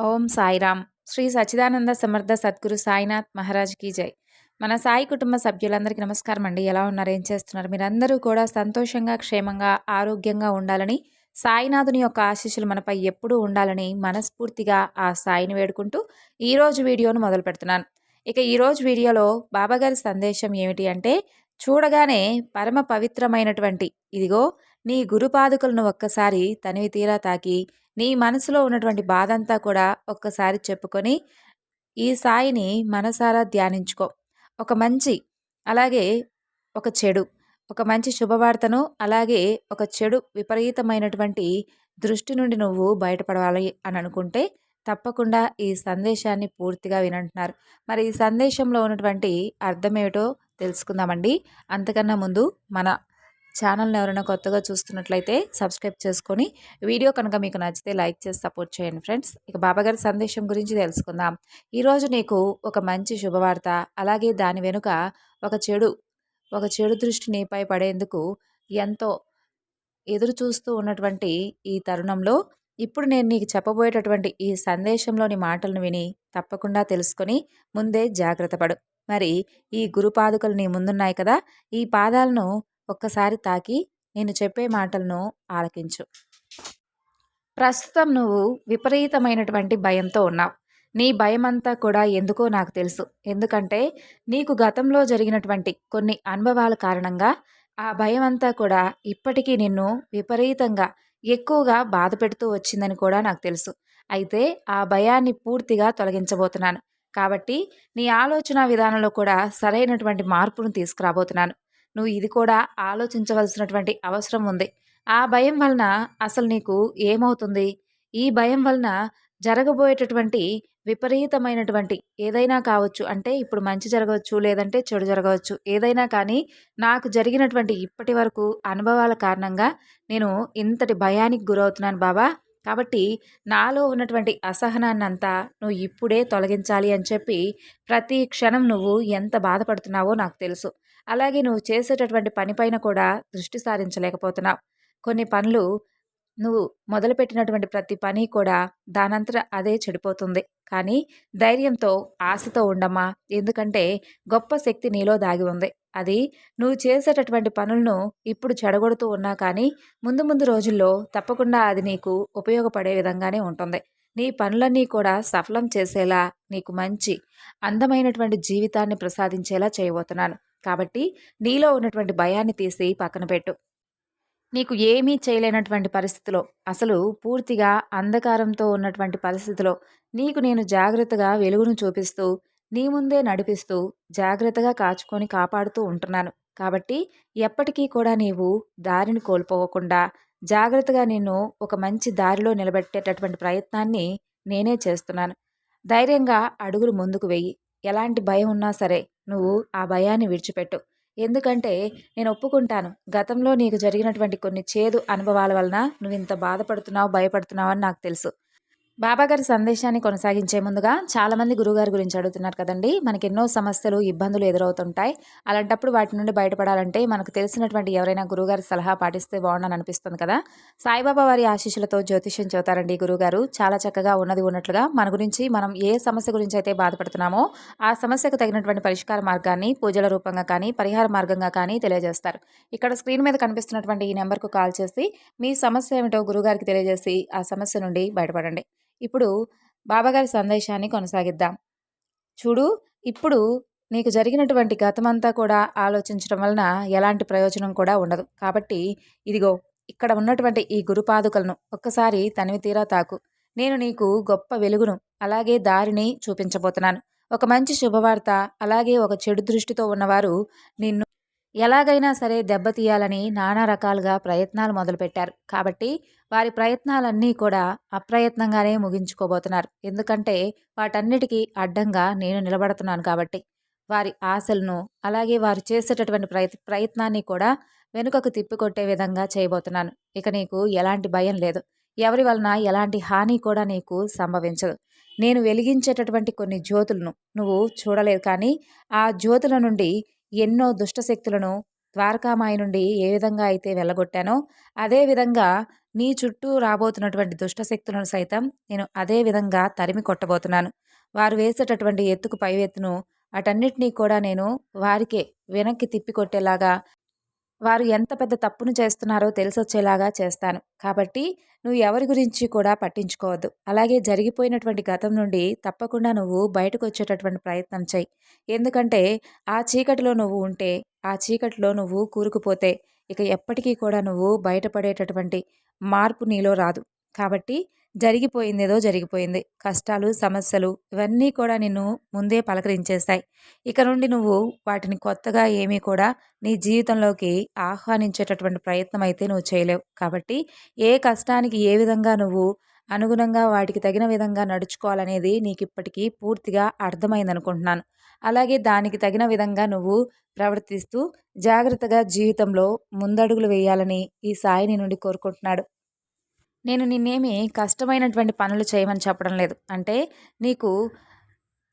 ఓం సాయిరామ్ శ్రీ సచ్చిదానంద సమర్థ సద్గురు సాయినాథ్ మహారాజ్ కీ జై. మన సాయి కుటుంబ సభ్యులందరికీ నమస్కారం అండి. ఎలా ఉన్నారు? ఏం చేస్తున్నారు? మీరందరూ కూడా సంతోషంగా క్షేమంగా ఆరోగ్యంగా ఉండాలని సాయినాథుని యొక్క ఆశీస్సులు మనపై ఎప్పుడూ ఉండాలని మనస్ఫూర్తిగా ఆ సాయిని వేడుకుంటూ ఈరోజు వీడియోను మొదలు పెడుతున్నాను. ఇక ఈరోజు వీడియోలో బాబాగారి సందేశం ఏమిటి అంటే చూడగానే పరమ పవిత్రమైనటువంటి ఇదిగో నీ గురుపాదుకులను ఒక్కసారి తనివి తీరా తాకి నీ మనసులో ఉన్నటువంటి బాధ అంతా కూడా ఒక్కసారి చెప్పుకొని ఈ సాయిని మనసారా ధ్యానించుకో. ఒక మంచి అలాగే ఒక చెడు ఒక మంచి శుభవార్తను అలాగే ఒక చెడు విపరీతమైనటువంటి దృష్టి నుండి నువ్వు బయటపడవాలి అని అనుకుంటే తప్పకుండా ఈ సందేశాన్ని పూర్తిగా వినంటున్నారు. మరి ఈ సందేశంలో ఉన్నటువంటి అర్థం ఏమిటో తెలుసుకుందామండి. అంతకన్నా ముందు మన ఛానల్ని ఎవరైనా కొత్తగా చూస్తున్నట్లయితే సబ్స్క్రైబ్ చేసుకొని వీడియో కనుక మీకు నచ్చితే లైక్ చేసి సపోర్ట్ చేయండి ఫ్రెండ్స్. ఇక బాబాగారి సందేశం గురించి తెలుసుకుందాం. ఈరోజు నీకు ఒక మంచి శుభవార్త అలాగే దాని వెనుక ఒక చెడు ఒక చెడు దృష్టి నీపై పడేందుకు ఎంతో ఎదురు చూస్తూ ఉన్నటువంటి ఈ తరుణంలో ఇప్పుడు నేను నీకు చెప్పబోయేటటువంటి ఈ సందేశంలోని మాటలను విని తప్పకుండా తెలుసుకొని ముందే జాగ్రత్త పడు. మరి ఈ గురుపాదుకలు నీ ముందున్నాయి కదా ఈ పాదాలను ఒక్కసారి తాకి నేను చెప్పే మాటలను ఆలకించు. ప్రస్తుతం నువ్వు విపరీతమైనటువంటి భయంతో ఉన్నావు. నీ భయమంతా కూడా ఎందుకో నాకు తెలుసు. ఎందుకంటే నీకు గతంలో జరిగినటువంటి కొన్ని అనుభవాల కారణంగా ఆ భయం అంతా కూడా ఇప్పటికీ నిన్ను విపరీతంగా ఎక్కువగా బాధ పెడుతూ వచ్చిందని కూడా నాకు తెలుసు. అయితే ఆ భయాన్ని పూర్తిగా తొలగించబోతున్నాను. కాబట్టి నీ ఆలోచన విధానంలో కూడా సరైనటువంటి మార్పును తీసుకురాబోతున్నాను. నువ్వు ఇది కూడా ఆలోచించవలసినటువంటి అవసరం ఉంది. ఆ భయం వలన అసలు నీకు ఏమవుతుంది? ఈ భయం వలన జరగబోయేటటువంటి విపరీతమైనటువంటి ఏదైనా కావచ్చు అంటే ఇప్పుడు మంచి జరగవచ్చు లేదంటే చెడు జరగవచ్చు ఏదైనా కానీ నాకు జరిగినటువంటి ఇప్పటి వరకు అనుభవాల కారణంగా నేను ఇంతటి భయానికి గురవుతున్నాను బాబా. కాబట్టి నాలో ఉన్నటువంటి అసహనాన్ని అంతా నువ్వు ఇప్పుడే తొలగించాలి అని చెప్పి ప్రతి క్షణం నువ్వు ఎంత బాధపడుతున్నావో నాకు తెలుసు. అలాగే నువ్వు చేసేటటువంటి పనిపైన కూడా దృష్టి సారించలేకపోతున్నావు. కొన్ని పనులు నువ్వు మొదలుపెట్టినటువంటి ప్రతి పని కూడా దానంతట అదే చెడిపోతుంది. కానీ ధైర్యంతో ఆశతో ఉండమ్మా. ఎందుకంటే గొప్ప శక్తి నీలో దాగి ఉంది. అది నువ్వు చేసేటటువంటి పనులను ఇప్పుడు చెడగొడుతూ ఉన్నా కానీ ముందు ముందు రోజుల్లో తప్పకుండా అది నీకు ఉపయోగపడే విధంగానే ఉంటుంది. నీ పనులన్నీ కూడా సఫలం చేసేలా నీకు మంచి అందమైనటువంటి జీవితాన్ని ప్రసాదించేలా చేయబోతున్నాను. కాబట్టి నీలో ఉన్నటువంటి భయాన్ని తీసి పక్కన పెట్టు. నీకు ఏమీ చేయలేనటువంటి పరిస్థితిలో అసలు పూర్తిగా అంధకారంతో ఉన్నటువంటి పరిస్థితిలో నీకు నేను జాగ్రత్తగా వెలుగును చూపిస్తూ నీ ముందే నడిపిస్తూ జాగ్రత్తగా కాచుకొని కాపాడుతూ ఉంటున్నాను. కాబట్టి ఎప్పటికీ కూడా నీవు దారిని కోల్పోకుండా జాగ్రత్తగా నిన్ను ఒక మంచి దారిలో నిలబెట్టేటటువంటి ప్రయత్నాన్ని నేనే చేస్తున్నాను. ధైర్యంగా అడుగులు ముందుకు వెయ్యి ఎలాంటి భయం ఉన్నా సరే నువ్వు ఆ భయాన్ని విడిచిపెట్టు. ఎందుకంటే నేను ఒప్పుకుంటాను. గతంలో నీకు జరిగినటువంటి కొన్ని చేదు అనుభవాల వలన నువ్వు ఇంత బాధపడుతున్నావు భయపడుతున్నావు అని నాకు తెలుసు. బాబాగారి సందేశాన్ని కొనసాగించే ముందుగా చాలామంది గురుగారి గురించి అడుగుతున్నారు కదండి. మనకి ఎన్నో సమస్యలు ఇబ్బందులు ఎదురవుతుంటాయి. అలాంటప్పుడు వాటి నుండి బయటపడాలంటే మనకు తెలిసినటువంటి ఎవరైనా గురుగారి సలహా పాటిస్తే బాగుండని అనిపిస్తుంది కదా. సాయిబాబా వారి ఆశీస్సులతో జ్యోతిష్యం చెబుతారండి గురుగారు చాలా చక్కగా ఉన్నది ఉన్నట్లుగా మన గురించి మనం ఏ సమస్య గురించి అయితే బాధపడుతున్నామో ఆ సమస్యకు తగినటువంటి పరిష్కార మార్గాన్ని పూజల రూపంగా కానీ పరిహార మార్గంగా కానీ తెలియజేస్తారు. ఇక్కడ స్క్రీన్ మీద కనిపిస్తున్నటువంటి ఈ నెంబర్కు కాల్ చేసి మీ సమస్య ఏమిటో గురుగారికి తెలియజేసి ఆ సమస్య నుండి బయటపడండి. ఇప్పుడు బాబాగారి సందేశాన్ని కొనసాగిద్దాం. చూడు ఇప్పుడు నీకు జరిగినటువంటి గతమంతా కూడా ఆలోచించడం వలన ఎలాంటి ప్రయోజనం కూడా ఉండదు. కాబట్టి ఇదిగో ఇక్కడ ఉన్నటువంటి ఈ గురుపాదుకలను ఒక్కసారి తనివి తీరా తాకు. నేను నీకు గొప్ప వెలుగును అలాగే దారిని చూపించబోతున్నాను. ఒక మంచి శుభవార్త అలాగే ఒక చెడు దృష్టితో ఉన్నవారు నిన్ను ఎలాగైనా సరే దెబ్బతీయాలని నానా రకాలుగా ప్రయత్నాలు మొదలుపెట్టారు. కాబట్టి వారి ప్రయత్నాలన్నీ కూడా అప్రయత్నంగానే ముగించుకోబోతున్నారు. ఎందుకంటే వాటన్నిటికీ అడ్డంగా నేను నిలబడుతున్నాను కాబట్టి. వారి ఆశలను అలాగే వారు చేసేటటువంటి ప్రయత్ ప్రయత్నాన్ని కూడా వెనుకకు తిప్పికొట్టే విధంగా చేయబోతున్నాను. ఇక నీకు ఎలాంటి భయం లేదు. ఎవరి వలన ఎలాంటి హాని కూడా నీకు సంభవించదు. నేను వెలిగించేటటువంటి కొన్ని జ్యోతులను నువ్వు చూడలేదు కానీ ఆ జ్యోతుల నుండి ఎన్నో దుష్టశక్తులను ద్వారకామాయి నుండి ఏ విధంగా అయితే వెళ్ళగొట్టానో అదేవిధంగా నీ చుట్టూ రాబోతున్నటువంటి దుష్టశక్తులను సైతం నేను అదే విధంగా తరిమి కొట్టబోతున్నాను. వారు వేసేటటువంటి ఎత్తుకు పై ఎత్తును అటన్నిటినీ కూడా నేను వారికే వెనక్కి తిప్పి కొట్టేలాగా వారు ఎంత పెద్ద తప్పును చేస్తున్నారో తెలిసొచ్చేలాగా చేస్తాను. కాబట్టి నువ్వు ఎవరి గురించి కూడా పట్టించుకోవద్దు. అలాగే జరిగిపోయినటువంటి గతం నుండి తప్పకుండా నువ్వు బయటకు వచ్చేటటువంటి ప్రయత్నం చేయి. ఎందుకంటే ఆ చీకటిలో నువ్వు ఉంటే ఆ చీకటిలో నువ్వు కూరుకుపోతే ఇక ఎప్పటికీ కూడా నువ్వు బయటపడేటటువంటి మార్పు నీలో రాదు. కాబట్టి జరిగిపోయిందేదో జరిగిపోయింది. కష్టాలు సమస్యలు ఇవన్నీ కూడా నిన్ను ముందే పలకరించేస్తాయి. ఇక నుండి నువ్వు వాటిని కొత్తగా ఏమీ కూడా నీ జీవితంలోకి ఆహ్వానించేటటువంటి ప్రయత్నం అయితే నువ్వు చేయలేవు. కాబట్టి ఏ కష్టానికి ఏ విధంగా నువ్వు అనుగుణంగా వాటికి తగిన విధంగా నడుచుకోవాలనేది నీకు ఇప్పటికీ పూర్తిగా అర్థమైంది అనుకుంటున్నాను అలాగే దానికి తగిన విధంగా నువ్వు ప్రవర్తిస్తూ జాగ్రత్తగా జీవితంలో ముందడుగులు వేయాలని ఈ సాయిని నుండి కోరుకుంటున్నాడు. నేను నిన్నేమి కష్టమైనటువంటి పనులు చేయమని చెప్పడం లేదు. అంటే నీకు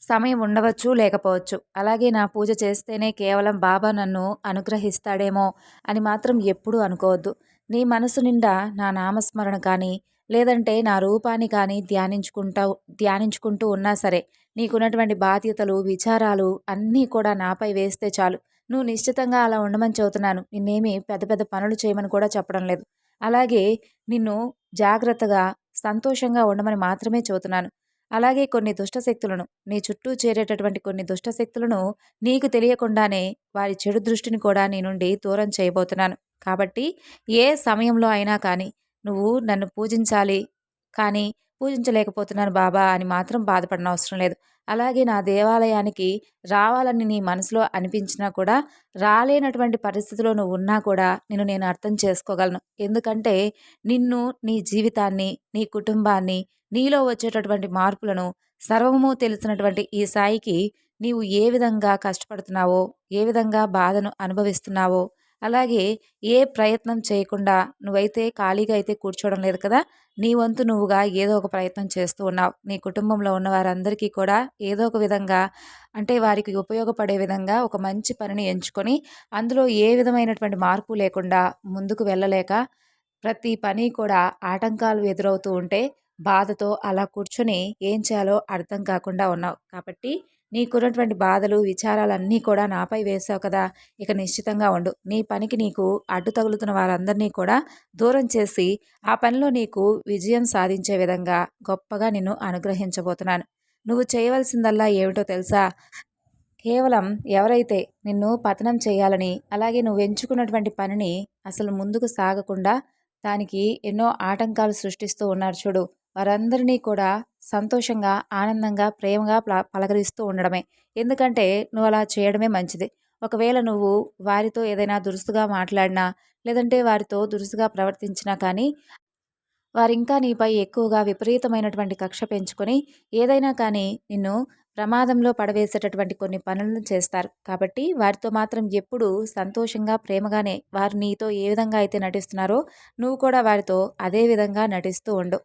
సమయం ఉండవచ్చు లేకపోవచ్చు. అలాగే నా పూజ చేస్తేనే కేవలం బాబా నన్ను అనుగ్రహిస్తాడేమో అని మాత్రం ఎప్పుడూ అనుకోవద్దు. నీ మనసు నిండా నా నామస్మరణ కానీ లేదంటే నా రూపాన్ని కానీ ధ్యానించుకుంటా ధ్యానించుకుంటూ ఉన్నా సరే నీకున్నటువంటి బాధ్యతలు విచారాలు అన్నీ కూడా నాపై వేస్తే చాలు. నువ్వు నిశ్చితంగా అలా ఉండమని చెబుతున్నాను. నిన్నేమి పెద్ద పెద్ద పనులు చేయమని కూడా చెప్పడం లేదు. అలాగే నిన్ను జాగ్రత్తగా సంతోషంగా ఉండమని మాత్రమే చెబుతున్నాను. అలాగే కొన్ని దుష్టశక్తులను నీ చుట్టూ చేరేటటువంటి కొన్ని దుష్టశక్తులను నీకు తెలియకుండానే వారి చెడు దృష్టిని కూడా నీ నుండి దూరం చేయబోతున్నాను. కాబట్టి ఏ సమయంలో అయినా కానీ నువ్వు నన్ను పూజించాలి. కానీ పూజించలేకపోతున్నాను బాబా అని మాత్రం బాధపడిన అవసరం లేదు. అలాగే నా దేవాలయానికి రావాలని నీ మనసులో అనిపించినా కూడా రాలేనటువంటి పరిస్థితిలో నువ్వు ఉన్నా కూడా నిన్ను నేను అర్థం చేసుకోగలను. ఎందుకంటే నిన్ను నీ జీవితాన్ని నీ కుటుంబాన్ని నీలో వచ్చేటటువంటి మార్పులను సర్వము తెలిసినటువంటి ఈ సాయికి నీవు ఏ విధంగా కష్టపడుతున్నావో ఏ విధంగా బాధను అనుభవిస్తున్నావో అలాగే ఏ ప్రయత్నం చేయకుండా నువ్వైతే ఖాళీగా అయితే కూర్చోవడం లేదు కదా నీ వంతు నువ్వుగా ఏదో ఒక ప్రయత్నం చేస్తూ ఉన్నావు. నీ కుటుంబంలో ఉన్న వారందరికీ కూడా ఏదో ఒక విధంగా అంటే వారికి ఉపయోగపడే విధంగా ఒక మంచి పనిని ఎంచుకొని అందులో ఏ విధమైనటువంటి మార్పు లేకుండా ముందుకు వెళ్ళలేక ప్రతి పని కూడా ఆటంకాలు ఎదురవుతూ ఉంటే బాధతో అలా కూర్చొని ఏం చేయాలో అర్థం కాకుండా ఉన్నావు. కాబట్టి నీకున్నటువంటి బాధలు విచారాలన్నీ కూడా నాపై వేసావు కదా! ఇక నిశ్చితంగా ఉండు. నీ పనికి నీకు అడ్డు తగులుతున్న వారందరినీ కూడా దూరం చేసి ఆ పనిలో నీకు విజయం సాధించే విధంగా గొప్పగా నిన్ను అనుగ్రహించబోతున్నాను. నువ్వు చేయవలసిందల్లా ఏమిటో తెలుసా? కేవలం ఎవరైతే నిన్ను పతనం చేయాలని అలాగే నువ్వు ఎంచుకున్నటువంటి పనిని అసలు ముందుకు సాగకుండా దానికి ఎన్నో ఆటంకాలు సృష్టిస్తూ ఉన్నారు చూడు. వారందరినీ కూడా సంతోషంగా ఆనందంగా ప్రేమగా పలకరిస్తూ ఉండడమే. ఎందుకంటే నువ్వు అలా చేయడమే మంచిది. ఒకవేళ నువ్వు వారితో ఏదైనా దురుసుగా మాట్లాడినా లేదంటే వారితో దురుసుగా ప్రవర్తించినా కానీ వారింకా నీపై ఎక్కువగా విపరీతమైనటువంటి కక్ష పెంచుకొని ఏదైనా కానీ నిన్ను ప్రమాదంలో పడవేసేటటువంటి కొన్ని పనులను చేస్తారు. కాబట్టి వారితో మాత్రం ఎప్పుడూ సంతోషంగా ప్రేమగానే వారు నీతో ఏ విధంగా అయితే నటిస్తున్నారో నువ్వు కూడా వారితో అదే విధంగా నటిస్తూ ఉండు.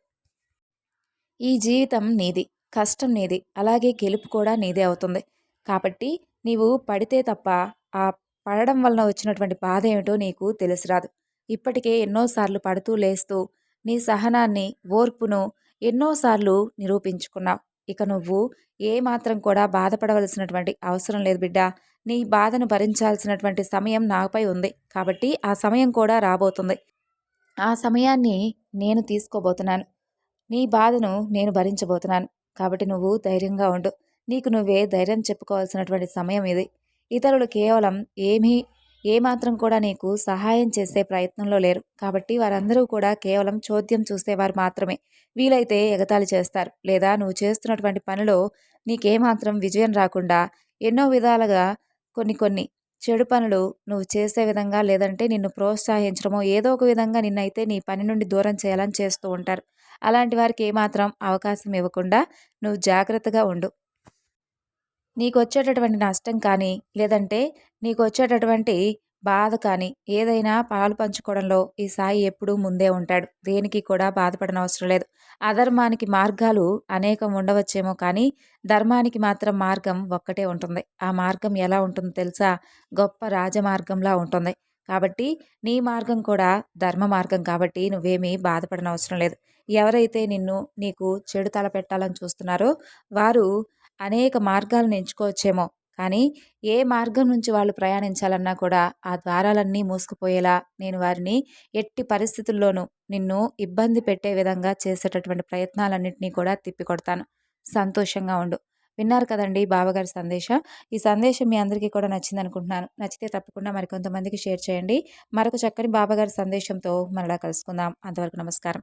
ఈ జీవితం నీది కష్టం నీది అలాగే గెలుపు కూడా నీదే అవుతుంది. కాబట్టి నీవు పడితే తప్ప ఆ పడడం వలన వచ్చినటువంటి బాధ ఏమిటో నీకు తెలిసిరాదు. ఇప్పటికే ఎన్నోసార్లు పడుతూ లేస్తూ నీ సహనాన్ని ఓర్పును ఎన్నోసార్లు నిరూపించుకున్నావు. ఇక నువ్వు ఏ మాత్రం కూడా బాధపడవలసినటువంటి అవసరం లేదు బిడ్డ. నీ బాధను భరించాల్సినటువంటి సమయం నాపై ఉంది. కాబట్టి ఆ సమయం కూడా రాబోతుంది. ఆ సమయాన్ని నేను తీసుకోబోతున్నాను. నీ బాధను నేను భరించబోతున్నాను. కాబట్టి నువ్వు ధైర్యంగా ఉండు. నీకు నువ్వే ధైర్యం చెప్పుకోవాల్సినటువంటి సమయం ఇది. ఇతరులు కేవలం ఏమీ ఏమాత్రం కూడా నీకు సహాయం చేసే ప్రయత్నంలో లేరు. కాబట్టి వారందరూ కూడా కేవలం చోద్యం చూసేవారు మాత్రమే. వీలైతే ఎగతాళి చేస్తారు. లేదా నువ్వు చేస్తున్నటువంటి పనిలో నీకేమాత్రం విజయం రాకుండా ఎన్నో విధాలుగా కొన్ని కొన్ని చెడు పనులు నువ్వు చేసే విధంగా లేదంటే నిన్ను ప్రోత్సహించడమో ఏదో ఒక విధంగా నిన్నైతే నీ పని నుండి దూరం చేయాలని చేస్తూ ఉంటారు. అలాంటి వారికి ఏమాత్రం అవకాశం ఇవ్వకుండా నువ్వు జాగ్రత్తగా ఉండు. నీకు వచ్చేటటువంటి నష్టం కానీ లేదంటే నీకు వచ్చేటటువంటి బాధ కానీ ఏదైనా పాలు పంచుకోవడంలో ఈ సాయి ఎప్పుడూ ముందే ఉంటాడు. దేనికి కూడా బాధపడన అవసరం లేదు. అధర్మానికి మార్గాలు అనేకం ఉండవచ్చేమో కానీ ధర్మానికి మాత్రం మార్గం ఒక్కటే ఉంటుంది. ఆ మార్గం ఎలా ఉంటుందో తెలుసా? గొప్ప రాజమార్గంలా ఉంటుంది. కాబట్టి నీ మార్గం కూడా ధర్మ మార్గం కాబట్టి నువ్వేమీ బాధపడనవసరం లేదు. ఎవరైతే నిన్ను నీకు చెడు తల పెట్టాలని చూస్తున్నారో వారు అనేక మార్గాలను ఎంచుకోవచ్చేమో. కానీ ఏ మార్గం నుంచి వాళ్ళు ప్రయాణించాలన్నా కూడా ఆ ద్వారాలన్నీ మూసుకుపోయేలా నేను వారిని ఎట్టి పరిస్థితుల్లోనూ నిన్ను ఇబ్బంది పెట్టే విధంగా చేసేటటువంటి ప్రయత్నాలన్నింటినీ కూడా తిప్పికొడతాను. సంతోషంగా ఉండు. విన్నారు కదండి బావగారి సందేశం? ఈ సందేశం మీ అందరికీ కూడా నచ్చింది అనుకుంటున్నాను నచ్చితే తప్పకుండా మరికొంతమందికి షేర్ చేయండి. మరొక చక్కని బాబాగారి సందేశంతో మరలా కలుసుకుందాం. అంతవరకు నమస్కారం.